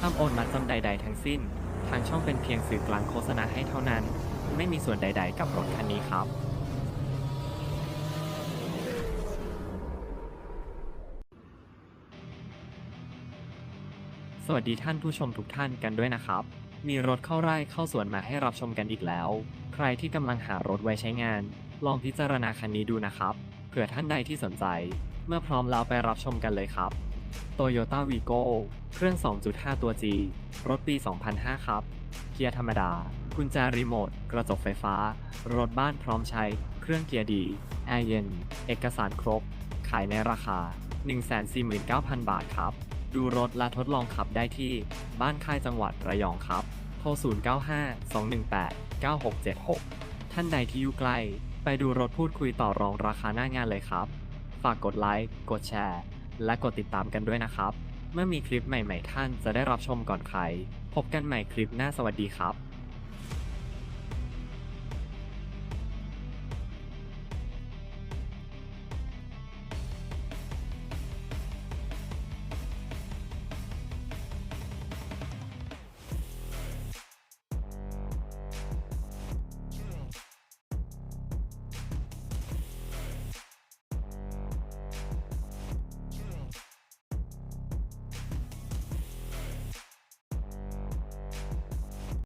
ห้ามโอนมัดจำใด ๆ ทั้งสิ้น ทางช่องเป็นเพียงสื่อกลางโฆษณาให้เท่านั้น ไม่มีส่วนใด ๆ กับรถคันนี้ครับ สวัสดีท่านผู้ชมทุกท่านกันด้วยนะครับ มีรถเข้าไร่เข้าสวนมาให้รับชมกันอีกแล้ว ใครที่กำลังหารถไว้ใช้งาน ลองพิจารณาคันนี้ดูนะครับ เผื่อท่านใดที่สนใจ เมื่อพร้อมแล้วไปรับชมกันเลยครับ Toyota Vigo เครื่อง 2.5 ตัว G รถปี 2005 ครับ เกียร์ธรรมดา กุญแจรีโมท กระจกไฟฟ้า รถบ้านพร้อมใช้ เครื่องเกียร์ดี แอร์เย็น เอกสารครบ ขายในราคา 149,000 บาทครับ ดูรถและทดลองขับได้ที่ บ้านค่ายจังหวัดระยองครับ โทร 0952189676 ท่านใดที่อยู่ใกล้ ไปดูรถพูดคุยต่อรองราคาหน้างานเลยครับ ฝากกดไลค์ กดแชร์ และกดติดตามกันด้วยนะครับ เมื่อมีคลิปใหม่ ๆ ท่านจะได้รับชมก่อนใคร พบกันใหม่คลิปหน้าสวัสดีครับ